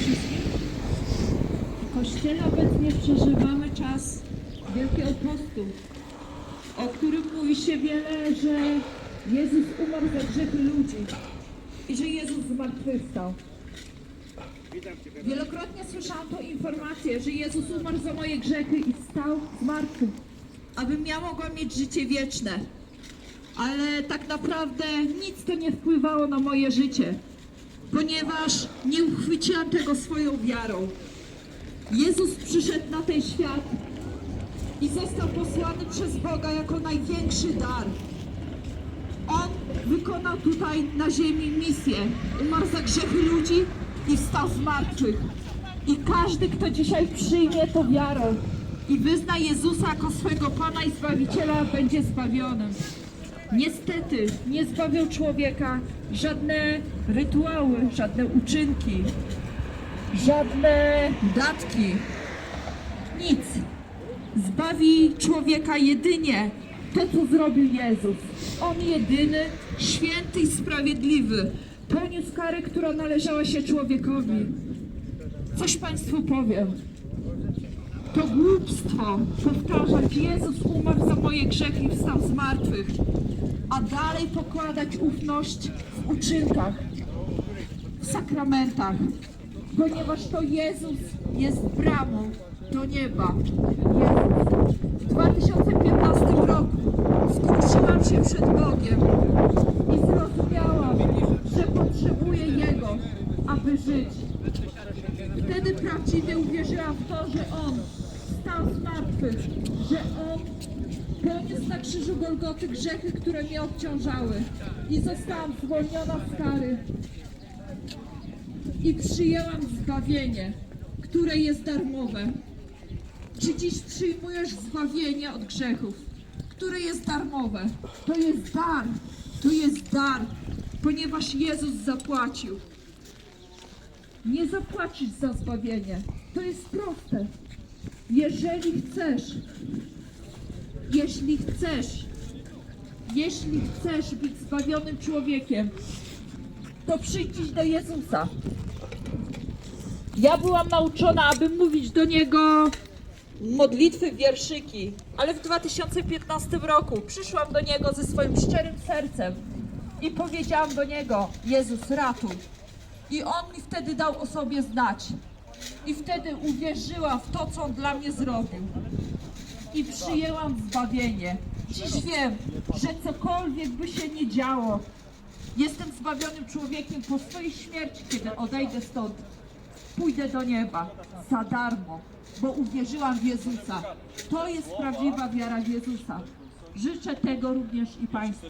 wszystkim. W Kościele obecnie przeżywamy czas Wielkiego Postu, o którym mówi się wiele, że Jezus umarł za grzechy ludzi i że Jezus zmartwychwstał. Wielokrotnie słyszałam tą informację, że Jezus umarł za moje grzechy i wstał z martwych, abym ja mogła mieć życie wieczne. Ale tak naprawdę nic to nie wpływało na moje życie, ponieważ nie uchwyciłam tego swoją wiarą. Jezus przyszedł na ten świat i został posłany przez Boga jako największy dar. On wykonał tutaj na ziemi misję. Umarł za grzechy ludzi i wstał z martwych. I każdy, kto dzisiaj przyjmie to wiarą i wyzna Jezusa jako swego Pana i Zbawiciela, będzie zbawionym. Niestety nie zbawią człowieka żadne rytuały, żadne uczynki, żadne datki. Nic. Zbawi człowieka jedynie to, co zrobił Jezus. On jedyny, święty i sprawiedliwy, poniósł karę, która należała się człowiekowi. Coś Państwu powiem. To głupstwo powtarzać, Jezus umarł za moje grzechy i wstał z martwych, a dalej pokładać ufność w uczynkach, sakramentach, ponieważ to Jezus jest bramą do nieba. Jezus. W 2015 roku skruszyłam się przed Bogiem i zrozumiałam, że potrzebuję Jego, aby żyć. Wtedy prawdziwie uwierzyłam w to, że On wstał z martwych, że On poniósł na krzyżu Golgoty grzechy, które mnie obciążały i zostałam zwolniona z kary i przyjęłam zbawienie, które jest darmowe. Czy dziś przyjmujesz zbawienie od grzechów, które jest darmowe? To jest dar, to jest dar, ponieważ Jezus zapłacił. Nie zapłacisz za zbawienie. To jest proste. Jeżeli chcesz, jeśli chcesz, jeśli chcesz być zbawionym człowiekiem, to przyjdź do Jezusa. Ja byłam nauczona, aby mówić do Niego modlitwy, wierszyki, ale w 2015 roku przyszłam do Niego ze swoim szczerym sercem i powiedziałam do Niego, Jezus ratuj. I On mi wtedy dał o sobie znać. I wtedy uwierzyłam w to, co On dla mnie zrobił. I przyjęłam zbawienie. Dziś wiem, że cokolwiek by się nie działo, jestem zbawionym człowiekiem po swojej śmierci, kiedy odejdę stąd. Pójdę do nieba za darmo, bo uwierzyłam w Jezusa. To jest prawdziwa wiara w Jezusa. Życzę tego również i Państwu.